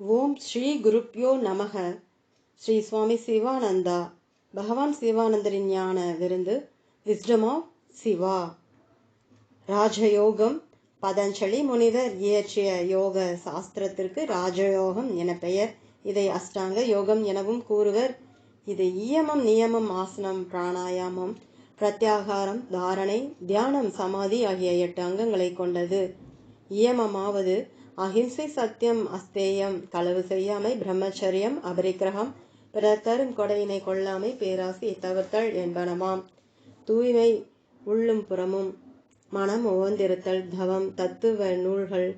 ஓம் ஸ்ரீ குருப்யோ நமக. ஸ்ரீ சுவாமி சிவானந்தா. பகவான் சிவானந்தரின் ஞான விருந்து விஸ்டம் ஆஃப் சிவா ராஜயோகம். பதஞ்சலி முனிவர் இயற்றிய யோக சாஸ்திரத்திற்கு ராஜயோகம் என பெயர். இதை அஷ்டாங்க யோகம் எனவும் கூறுவர். இது இயமம் நியமம் ஆசனம் பிராணாயாமம் பிரத்யாகாரம் தாரணை தியானம் சமாதி ஆகிய எட்டு அங்கங்களை கொண்டது. இயமமாவது அஹிம்சை சத்தியம் அஸ்தேயம் களவு செய்யாமை பிரம்மச்சரியம் அபரிக்கிரகம் பிறர் தரும் கொடையினை கொள்ளாமை பேராசை தவிர்த்தல் என்பனமாம். தூய்மை உள்ளும் புறமும் மனம் உவந்திருத்தல் தவம் தத்துவ நூல்கள்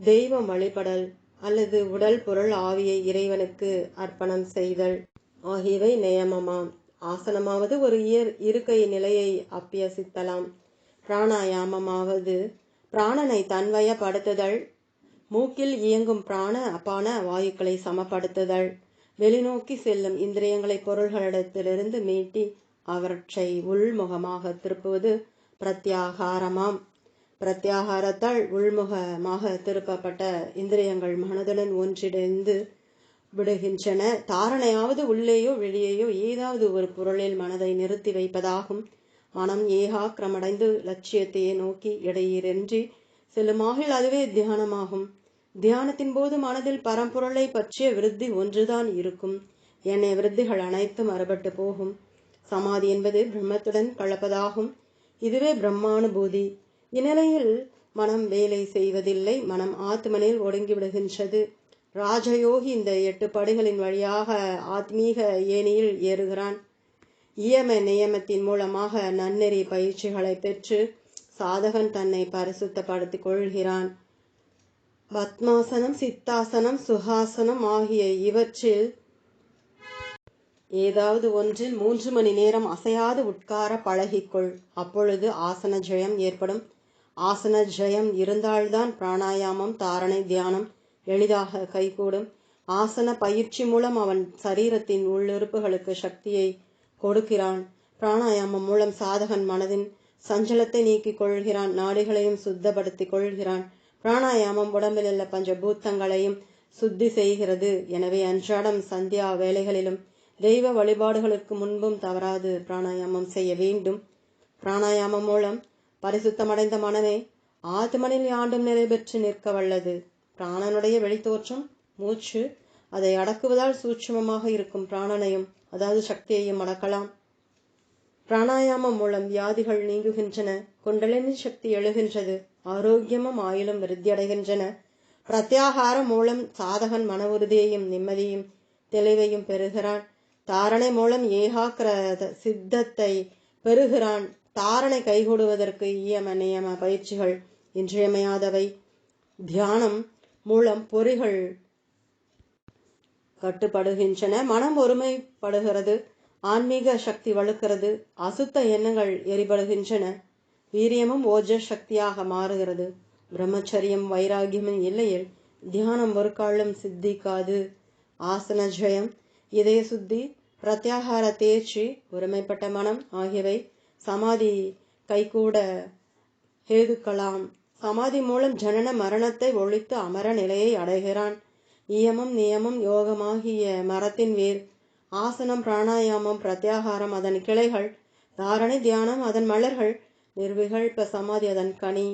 தெய்வம் வழிபடல் அல்லது உடல் பொருள் ஆவியை இறைவனுக்கு அர்ப்பணம் செய்தல் ஆகியவை நியமமாம். ஆசனமாவது ஒரு இயற் இருக்கை நிலையை அப்பியசித்தலாம். பிராணாயாமமாவது பிராணனை தன்வயப்படுத்துதல் மூக்கில் இயங்கும் பிராண அப்பான வாயுக்களை சமப்படுத்துதல். வெளிநோக்கி செல்லும் இந்திரியங்களை பொருள்களிடத்திலிருந்து மீட்டி அவற்றை உள்முகமாக திருப்புவது பிரத்யாகாரமாம். பிரத்யாகாரத்தால் உள்முகமாக திருப்பப்பட்ட இந்திரியங்கள் மனதுடன் ஒன்றிணைந்து விடுகின்றன. தாரணையாவது உள்ளேயோ வெளியேயோ ஏதாவது ஒரு பொருளில் மனதை நிறுத்தி வைப்பதாகும். மனம் ஏகாக்கிரமடைந்து லட்சியத்தையே நோக்கி இடையிறன்றி செல்லுமாகில் அதுவே தியானமாகும். தியானத்தின் போது மனதில் பரம்பொருளை பற்றிய விருத்தி ஒன்றுதான் இருக்கும். என்னை விருத்திகள் அனைத்தும் அறுபட்டு போகும். சமாதி என்பது பிரம்மத்துடன் கலப்பதாகும். இதுவே பிரம்மானுபூதி. இந்நிலையில் மனம் வேலை செய்வதில்லை. மனம் ஆத்மனில் ஒடுங்கிவிடுகின்றது ராஜயோகி இந்த எட்டு படிகளின் வழியாக ஆத்மீக ஏனியில் ஏறுகிறான். இயம நியமத்தின் மூலமாக நன்னெறி பயிற்சிகளை பெற்று சாதகன் தன்னை பரிசுத்தப்படுத்திக் கொள்கிறான். பத்மாசனம் சித்தாசனம் சுகாசனம் ஆகிய இவற்றில் ஏதாவது ஒன்றில் மூன்று மணி நேரம் அசையாது உட்கார பழகிக்கொள். அப்பொழுது ஆசன ஜெயம் ஏற்படும். ஆசன ஜெயம் இருந்தால்தான் பிராணாயாமம் தாரணை தியானம் எளிதாக கைகூடும். ஆசன பயிற்சி மூலம் அவன் சரீரத்தின் உள்ளுறுப்புகளுக்கு சக்தியை கொடுக்கிறான். பிராணாயாமம் மூலம் சாதகன் மனதின் சஞ்சலத்தை நீக்கிக் கொள்கிறான். நாடிகளையும் சுத்தப்படுத்திக் கொள்கிறான். பிராணாயாமம் உடம்பில் உள்ள பஞ்ச பூத்தங்களையும் சுத்தி செய்கிறது. எனவே அன்றாடம் சந்தியா வேலைகளிலும் தெய்வ வழிபாடுகளுக்கு முன்பும் தவறாது பிராணாயாமம் செய்ய வேண்டும். பிராணாயாமம் மூலம் பரிசுத்தமடைந்த மனமே ஆத்மனில் ஆண்டும் நிலை பெற்று நிற்க வல்லது. பிராணனுடைய வெளித்தோற்றம் மூச்சு அதை அடக்குவதால் சூட்சமமாக இருக்கும் பிராணனையும் அதாவது சக்தியையும் அடக்கலாம். பிராணாயாமம் மூலம் வியாதிகள் நீங்குகின்றன குண்டலினி சக்தி எழுகின்றது. ஆரோக்கியமும் ஆயுளும் விருத்தியடைகின்றன. பிரத்யாகாரம் மூலம் சாதகன் மன உறுதியையும் நிம்மதியும் தெளிவையும் பெறுகிறான். தாரணை மூலம் ஏகாக்கிர சித்தத்தை பெறுகிறான். தாரணை கைகூடுவதற்கு இயம நியம பயிற்சிகள் இன்றியமையாதவை. தியானம் மூலம் பொறிகள் கட்டுப்படுகின்றன. மனம் ஒருமைப்படுகிறது. ஆன்மீக சக்தி வலுக்கிறது. அசுத்த எண்ணங்கள் எரிபடுகின்றன. வீரியமும் ஓஜ சக்தியாக மாறுகிறது. பிரம்மச்சரியம் வைராகியமும் இல்லையில் தியானம் ஒரு காலம் சித்திக்காது. ஆசன ஜெயம் இதய சுத்தி பிரத்யாகார தேர்ச்சி ஒருமைப்பட்ட மனம் ஆகியவை சமாதி கைகூட ஹேதுக்கலாம் சமாதி மூலம் ஜனன மரணத்தை ஒழித்து அமர நிலையை அடைகிறான். இயமம் நியமம் யோகமாகிய மரத்தின் வேர் ஆசனம் பிராணாயாமம் பிரத்யாகாரம் அதன் கிளைகள் தாரணை தியானம் அதன் மலர்கள் நிர்விகழ்ப சமாதி அதன் கனி.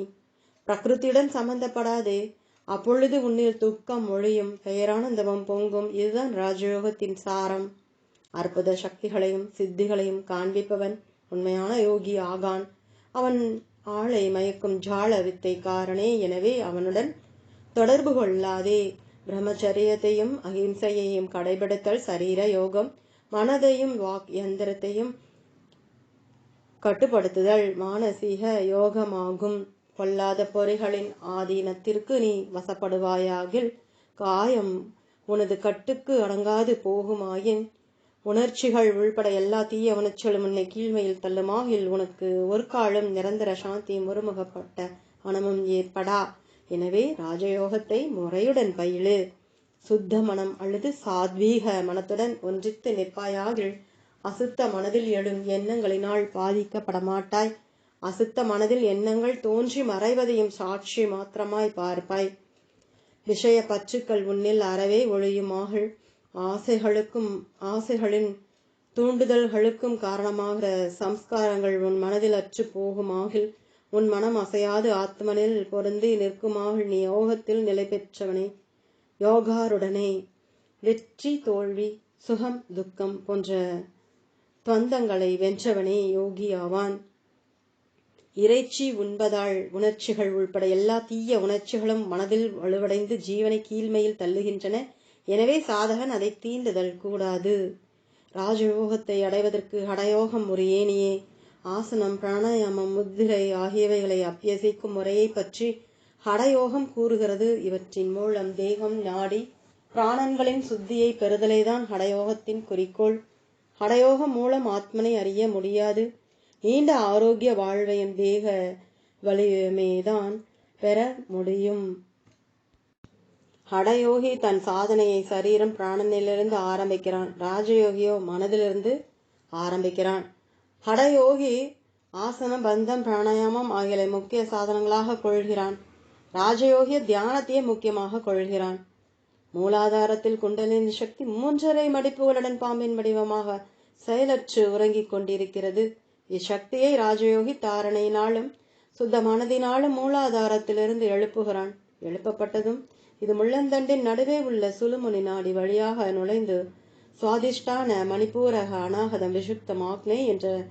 பிரகிருத்தியுடன் சம்பந்தப்படாதே அப்பொழுது உன்னில் துக்கம் ஒழியும் பெயரானந்தமம் பொங்கும் இதுதான் ராஜயோகத்தின் சாரம். அற்புத சக்திகளையும் சித்திகளையும் காண்பிப்பவன் உண்மையான யோகி ஆகான். அவன் ஆளை மயக்கும் ஜால வித்தை காரணே எனவே அவனுடன் தொடர்பு கொள்ளாதே. பிரம்மச்சரியத்தையும் அகிம்சையையும் கடைபிடித்தல் சரீர யோகம். மனதையும் வாக் யந்திரத்தையும் கட்டுப்படுத்துதல் மானசீக யோகமாகும். பொல்லாத பொறிகளின் ஆதீனத்திற்கு நீ வசப்படுவாயாகில் காயம் உனது கட்டுக்கு அடங்காது போகுமாயின். உணர்ச்சிகள் உள்பட எல்லா தீய உணர்ச்சிகளும் உன்னை கீழ்மையில் தள்ளுமாகில் உனக்கு ஒரு காலம் நிரந்தர சாந்தியும் ஒருமுகப்பட்ட மனமும் ஏற்படா. எனவே ராஜயோகத்தை முறையுடன் பயிலு. சுத்த மனம் அல்லது சாத்வீக மனத்துடன் ஒன்றித்து நிற்பாயாகில் அசுத்த மனதில் எழும் எண்ணங்களினால் பாதிக்கப்பட மாட்டாய் அசுத்த மனதில் எண்ணங்கள் தோன்றி மறைவதையும் சாட்சி மாத்திரமாய் பார்ப்பாய். விஷய பற்றுக்கள் உன்னில் அறவே ஒழியுமாகள். ஆசைகளுக்கும் ஆசைகளின் தூண்டுதல்களுக்கும் காரணமாகிற சம்ஸ்காரங்கள் உன் மனதில் அற்று போகுமாகில். உன் மனம் அசையாது ஆத்மனில் பொருந்தி நிற்குமாகில் நீ யோகத்தில் நிலை பெற்றவனே. யோகாருடனே. வெற்றி தோல்வி சுகம் துக்கம் போன்ற துவந்தங்களை வென்றவனே யோகி ஆவான். இறைச்சி உண்பதால் உணர்ச்சிகள் உள்பட எல்லா தீய உணர்ச்சிகளும் மனதில் வலுவடைந்து ஜீவனை கீழ்மையில் தள்ளுகின்றன. எனவே சாதகன் அதை தீண்டுதல் கூடாது. ராஜயோகத்தை அடைவதற்கு ஹடயோகம் ஒரு ஏனியே. ஆசனம் பிராணாயாமம் முத்திரை ஆகியவைகளை அபியசிக்கும் முறையை பற்றி ஹடயோகம் கூறுகிறது. இவற்றின் மூலம் தேகம் நாடி பிராணன்களின் சுத்தியை பெறுதலைதான் ஹடயோகத்தின் குறிக்கோள். ஹடயோகம் மூலம் ஆத்மனை அறிய முடியாது. நீண்ட ஆரோக்கிய வாழ்வையும் தேக வலிமைதான் பெற முடியும். ஹடயோகி தன் சாதனையை சரீரம் பிராணனிலிருந்து ஆரம்பிக்கிறான். ராஜயோகியோ மனதிலிருந்து ஆரம்பிக்கிறான். ஹடயோகி ஆசனம் பந்தம் பிராணாயாமம் ஆகிய முக்கிய சாதனங்களாக கொள்கிறான். ராஜயோகிய தியானத்தையே முக்கியமாக கொள்கிறான். மூலாதாரத்தில் குண்டலின் சக்தி மூன்றரை மடிப்புகளுடன் பாம்பின் வடிவமாக செயலற்று உறங்கிக் கொண்டிருக்கிறது. இச்சக்தியை ராஜயோகி தாரணையினாலும் சுத்த மனதினாலும் மூலாதாரத்திலிருந்து எழுப்புகிறான். எழுப்பப்பட்டதும் இது முள்ளந்தண்டின் நடுவே உள்ள சுழுமுனி நாடி வழியாக நுழைந்து சுவாதிஷ்டான மணிப்பூரக அநாகதம் விசுப்தம் ஆக்னே என்ற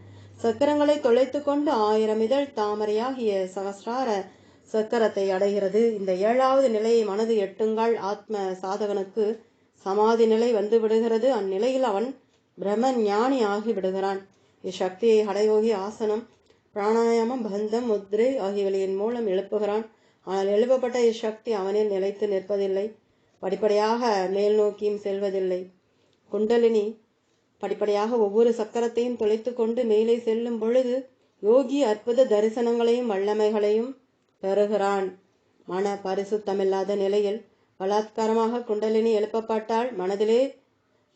சக்கரங்களை தொலைத்து கொண்டு ஆயிரம் இதழ் தாமரையாகிய சகசிரார சக்கரத்தை அடைகிறது. இந்த ஏழாவது நிலையை மனது எட்டுங்கள் ஆத்ம சாதகனுக்கு சமாதி நிலை வந்து விடுகிறது. அந்நிலையில் அவன் பிரம்ம ஞானி ஆகி விடுகிறான் இச்சக்தியை ஹடயோகி ஆசனம் பிராணாயாமம் பந்தம் முத்ரை ஆகியவைகளின் மூலம் எழுப்புகிறான். ஆனால் எழுப்பப்பட்ட இச்சக்தி அவனில் நிலைத்து நிற்பதில்லை. படிப்படியாக மேல் நோக்கியும் செல்வதில்லை. குண்டலினி படிப்படியாக ஒவ்வொரு சக்கரத்தையும் தொலைத்து கொண்டு மேலே செல்லும் பொழுது யோகி அற்புத தரிசனங்களையும் வல்லமைகளையும் பெறுகிறான். மன பரிசுத்தமில்லாத நிலையில் பலாத்காரமாக குண்டலினி எழுப்பப்பட்டால் மனதிலே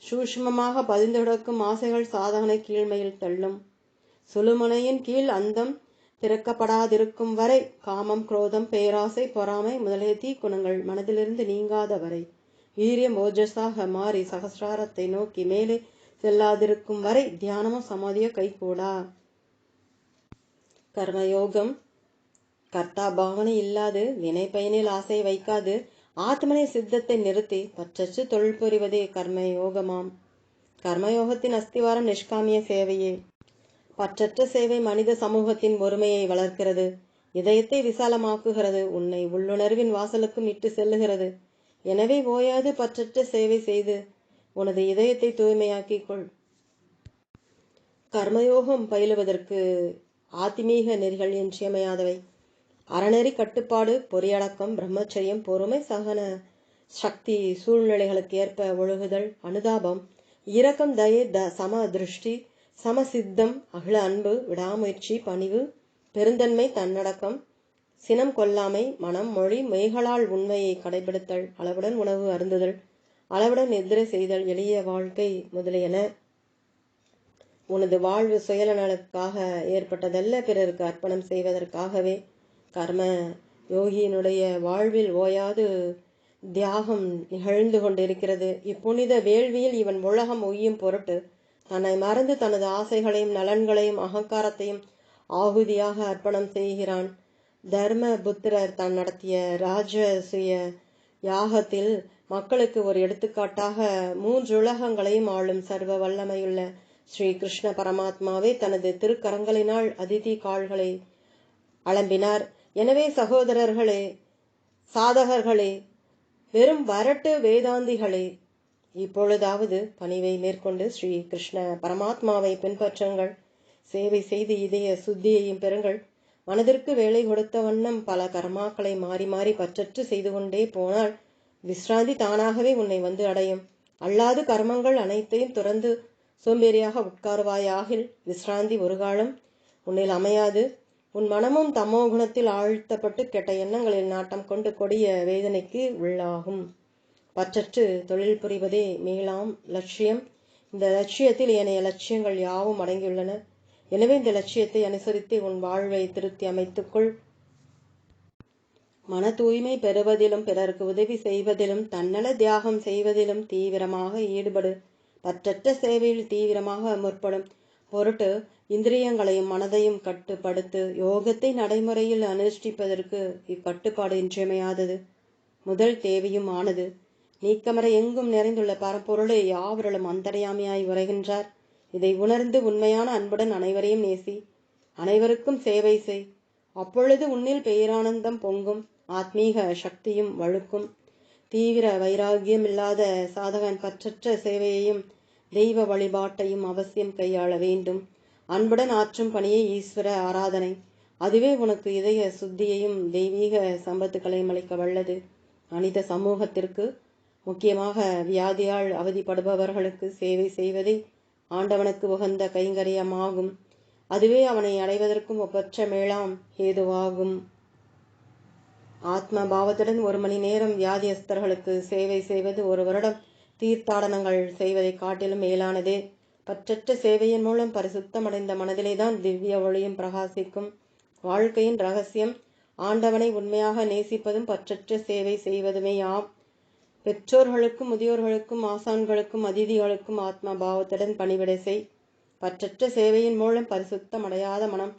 சூஷ்மமாக பதிந்து கிடக்கும் ஆசைகள் சாதகனை கீழ்மையில் தள்ளும். சுழுமுனையின் கீழ் அந்தம் திறக்கப்படாதிருக்கும் வரை காமம் குரோதம் பேராசை பொறாமை முதலிய தீக்குணங்கள் மனதிலிருந்து நீங்காத வரை வீரியம் ஓஜஸாக மாறி சகசிராரத்தை நோக்கி மேலே செல்லாதிருக்கும் வரை தியானமும் சமாதியோ கைகூடா. கர்மயோகம் கர்த்தா பாவனை இல்லாது வினை பயனில் ஆசை வைக்காது ஆத்மனை சித்தத்தை நிறுத்தி பற்றற்று தொழில் புரிவதே கர்மயோகமாம். கர்மயோகத்தின் அஸ்திவாரம் நிஷ்காமிய சேவையே. பற்றற்ற சேவை மனித சமூகத்தின் ஒருமையை வளர்க்கிறது. இதயத்தை விசாலமாக்குகிறது. உன்னை உள்ளுணர்வின் வாசலுக்கும் இட்டு செல்லுகிறது. எனவே ஓயாது பற்றற்ற சேவை செய்து உனது இதயத்தை தூய்மையாக்கிக் கொள். கர்மயோகம் பயிலுவதற்கு ஆத்மீக நெறிகள் இன்றியமையாதவை. அறநெறி கட்டுப்பாடு பொறியடக்கம் பிரம்மச்சரியம் பொறுமை சகன சக்தி சூழ்நிலைகளுக்கு ஏற்ப ஒழுகுதல் அனுதாபம் இரக்கம் தயை த சம திருஷ்டி சமசித்தம் அகில அன்பு விடாமுயற்சி பணிவு பெருந்தன்மை தன்னடக்கம் சினம் கொல்லாமை மனம் மொழி மெய்களால் உண்மையை கடைபிடித்தல் அளவுடன் உணவு அருந்துதல் அளவுடன் நித்திரை செய்தல் எளிய வாழ்க்கை முதலியன. உனது வாழ்வு சுயநலனுக்காக ஏற்பட்டதல்ல பிறருக்கு அர்ப்பணம் செய்வதற்காகவே கர்ம யோகியினுடைய வாழ்வில் ஓயாது தியாகம் நிகழ்ந்து கொண்டிருக்கிறது. இப்புனித வேள்வியில் இவன் உலகம் ஒய்யும் பொருட்டு தன்னை மறந்து தனது ஆசைகளையும் நலன்களையும் அகங்காரத்தையும் ஆகுதியாக அர்ப்பணம் செய்கிறான். தர்ம புத்திரர் தான் நடத்திய ராஜசுய யாகத்தில் மக்களுக்கு ஒரு எடுத்துக்காட்டாக மூன்றுலகங்களையும் ஆளும் சர்வ வல்லமையுள்ள ஸ்ரீ கிருஷ்ண பரமாத்மாவே தனது திருக்கரங்களினால் அதிதி கால்களை அலம்பினார். எனவே சகோதரர்களே சாதகர்களே வெறும் வரட்டு வேதாந்திகளே இப்பொழுதாவது பணிவை மேற்கொண்டு ஸ்ரீ கிருஷ்ண பரமாத்மாவை பின்பற்றுங்கள். சேவை செய்து இதய சுத்தியையும் பெறுங்கள். மனதிற்கு வேலை கொடுத்த வண்ணம் பல கர்மாக்களை மாறி மாறி பற்றற்று செய்து கொண்டே போனால் விஸ்ராந்தி தானாகவே உன்னை வந்து அடையும். அல்லாது கர்மங்கள் அனைத்தையும் துறந்து சோம்பேறியாக உட்காருவாயாகில் விஸ்ராந்தி ஒரு காலம் உன்னில் அமையாது. உன் மனமும் தமோ குணத்தில் ஆழ்த்தப்பட்டு கெட்ட எண்ணங்களில் நாட்டம் கொண்டு கொடிய வேதனைக்கு உள்ளாகும். பற்றற்று தொழில் புரிவதே மேலாம் லட்சியம். இந்த லட்சியத்தில் ஏனைய லட்சியங்கள் யாவும் அடங்கியுள்ளன. எனவே இந்த லட்சியத்தை அனுசரித்து உன் வாழ்வை திருத்தி அமைத்துக்கொள். மன தூய்மை பெறுவதிலும் பிறருக்கு உதவி செய்வதிலும் தன்னல தியாகம் செய்வதிலும் தீவிரமாக ஈடுபடு. பற்றற்ற சேவையில் தீவிரமாக முற்படும் பொருட்டு இந்திரியங்களையும் மனதையும் கட்டுப்படுத்து யோகத்தை நடைமுறையில் அனுஷ்டிப்பதற்கு இக்கட்டுப்பாடு இன்றியமையாதது. முதல் தேவையும் ஆனது நீக்கமர எங்கும் நிறைந்துள்ள பரப்பொருளை யாவர்களும் அந்தரையாமையாய் உரைகின்றார். இதை உணர்ந்து உண்மையான அன்புடன் அனைவரையும் நேசி அனைவருக்கும் சேவை செய். அப்பொழுது உன்னில் பேரானந்தம் பொங்கும் ஆத்மீக சக்தியும் வழுக்கும். தீவிர வைராகியம் இல்லாத சாதகன் பற்றற்ற சேவையையும் தெய்வ வழிபாட்டையும் அவசியம் கையாள வேண்டும். அன்புடன் ஆற்றும் பணியே ஈஸ்வர ஆராதனை. அதுவே உனக்கு இதய சுத்தியையும் தெய்வீக சம்பத்துக்களையும் அளிக்க வல்லது. மனித சமூகத்திற்கு முக்கியமாக வியாதியால் அவதிப்படுபவர்களுக்கு சேவை செய்வதே ஆண்டவனுக்கு உகந்த கைங்கரியமாகும். அதுவே அவனை அடைவதற்கும் ஒப்பற்ற மேளாம் ஏதுவாகும் ஆத்ம பாவத்துடன் ஒரு மணி நேரம் வியாதியஸ்தர்களுக்கு சேவை செய்வது ஒரு வருடம் தீர்த்தாடனங்கள் செய்வதை காட்டிலும் மேலானது. பற்றற்ற சேவையின் மூலம் பரிசுத்தமடைந்த மனதிலேதான் திவ்ய ஒளியும் பிரகாசிக்கும். வாழ்க்கையின் ரகசியம் ஆண்டவனை உண்மையாக நேசிப்பதும் பற்றற்ற சேவை செய்வதுமேயாம் பெற்றோர்களுக்கும் முதியோர்களுக்கும் ஆசான்களுக்கும் அதிதிகளுக்கும் ஆத்ம பாவத்துடன் பணிவிடை செய். பற்றற்ற சேவையின் மூலம் பரிசுத்தமடையாத மனம்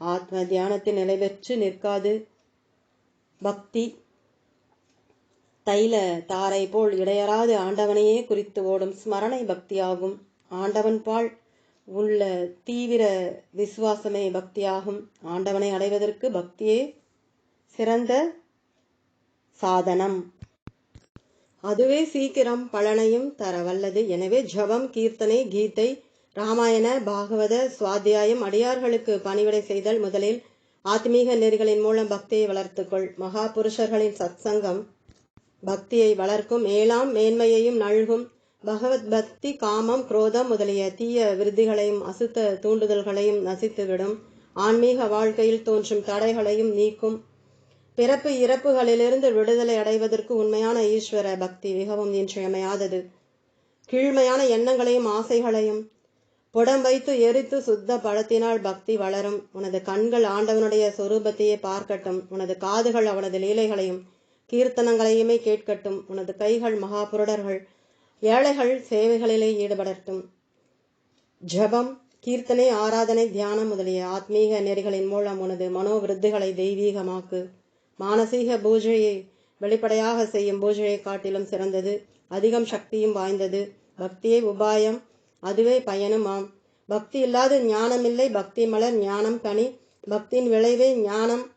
ஆத்ம தியானத்தில் நிலை பெற்று நிற்காது. பக்தி தைல தாரை போல் இடையறாது ஆண்டவனையே குறித்து ஓடும் ஸ்மரணை பக்தியாகும். ஆண்டவன் பால் உள்ள தீவிர விசுவாசமே பக்தியாகும். ஆண்டவனை அடைவதற்கு பக்தியே சிறந்த சாதனம். அதுவே சீக்கிரம் பலனையும் தர வல்லது எனவே ஜபம் கீர்த்தனை கீதை ராமாயண பாகவத சுவாத்தியாயம் அடியார்களுக்கு பணிவிடை செய்தல் முதலில் ஆத்மீக நெறிகளின் மூலம் பக்தியை வளர்த்துக்கொள். மகா புருஷர்களின் சத்சங்கம் பக்தியை வளர்க்கும் ஏழாம் மேன்மையையும் நல்கும் பகவத் பக்தி காமம் குரோதம் முதலிய தீய விருதிகளையும் அசுத்த தூண்டுதல்களையும் நசித்துவிடும். ஆன்மீக வாழ்க்கையில் தோன்றும் தடைகளையும் நீக்கும். பிறப்பு இறப்புகளிலிருந்து விடுதலை அடைவதற்கு உண்மையான ஈஸ்வர பக்தி மிகவும் இன்றியமையாதது. கீழ்மையான எண்ணங்களையும் ஆசைகளையும் புடம் வைத்து எரித்து சுத்த பழத்தினால் பக்தி வளரும். உனது கண்கள் ஆண்டவனுடைய சொரூபத்தையே பார்க்கட்டும். உனது காதுகள் அவனது லீலைகளையும் கீர்த்தனங்களையுமே கேட்கட்டும். உனது கைகள் மகாபுருடர்கள் ஏழைகள் சேவைகளிலே ஈடுபடட்டும். ஜபம் கீர்த்தனை ஆராதனை தியானம் முதலிய ஆத்மீக நெறிகளின் மூலம் உனது மனோவிருத்திகளை தெய்வீகமாக்கு. மானசீக பூஜையை வெளிப்படையாக செய்யும் பூஜையை காட்டிலும் சிறந்தது. அதிகம் சக்தியும் வாய்ந்தது. பக்தியை உபாயம் அதுவே பயனுமாம். பக்தி இல்லாத ஞானமில்லை. பக்தி மலர் ஞானம் கனி. பக்தியின் விளைவே ஞானம்.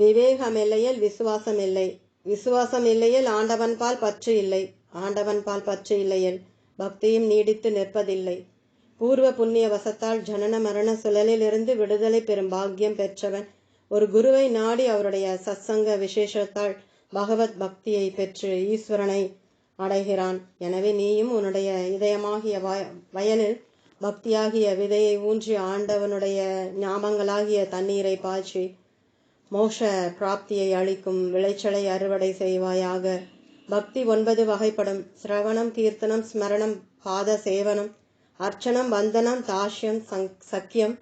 விவேகமில்லையில் விசுவாசம் இல்லை விசுவாசம் இல்லையில் ஆண்டவன் பால் பற்று இல்லை. ஆண்டவன் பால் பற்று இல்லையில் பக்தியும் நீடித்து நிற்பதில்லை. பூர்வ புண்ணிய வசத்தால் ஜனன மரண சுழலிலிருந்து விடுதலை பெறும் பாக்கியம் பெற்றவன் ஒரு குருவை நாடி அவருடைய சத்சங்க விசேஷத்தால் பகவத் பக்தியை பெற்று ஈஸ்வரனை அடைகிறான். எனவே நீயும் உன்னுடைய இதயமாகிய வயலில் பக்தியாகிய விதையை ஊன்றி ஆண்டவனுடைய ஞாபகங்களாகிய தண்ணீரை பாய்ச்சி மோஷ பிராப்தியை அளிக்கும் விளைச்சலை அறுவடை செய்வாயாக. பக்தி ஒன்பது வகைப்படும். சிரவணம் கீர்த்தனம் ஸ்மரணம் பாத சேவனம் அர்ச்சனம் வந்தனம் தாஷ்யம் சக்கியம்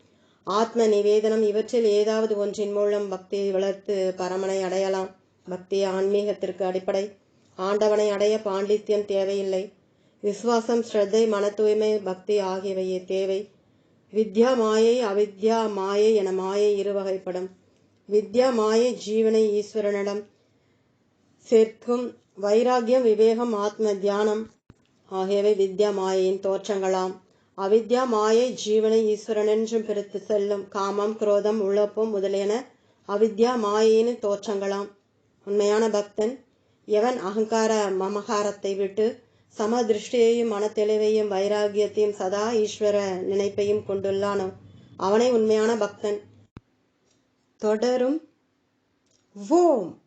ஆத்ம நிவேதனம் இவற்றில் ஏதாவது ஒன்றின் மூலம் பக்தியை வளர்த்து பரமனை அடையலாம். பக்தி ஆன்மீகத்திற்கு அடிப்படை. ஆண்டவனை அடைய பாண்டித்யம் தேவையில்லை. விசுவாசம் ஸ்ரத்தை மன தூய்மை பக்தி ஆகியவையே தேவை. வித்யா மாயை அவித்யா மாயை என மாயை இரு வகைப்படும். வித்யா மாயை ஜீவனை ஈஸ்வரனிடம் சேர்க்கும் வைராகியம் விவேகம் ஆத்ம தியானம் ஆகியவை வித்யா மாயையின் தோற்றங்களாம். அவித்யா மாயை ஜீவனை ஈஸ்வரன் என்றும் பிரித்து செல்லும் காமம் குரோதம் உழப்பம் முதலியன அவித்யா மாயின் தோற்றங்களாம். உண்மையான பக்தன் எவன் அகங்கார மமகாரத்தை விட்டு சம திருஷ்டியையும் மனத்தெளிவையும் வைராகியத்தையும் சதா ஈஸ்வர நினைப்பையும் கொண்டுள்ளானோ அவனை உண்மையான பக்தன். தொடரும். ஓம்.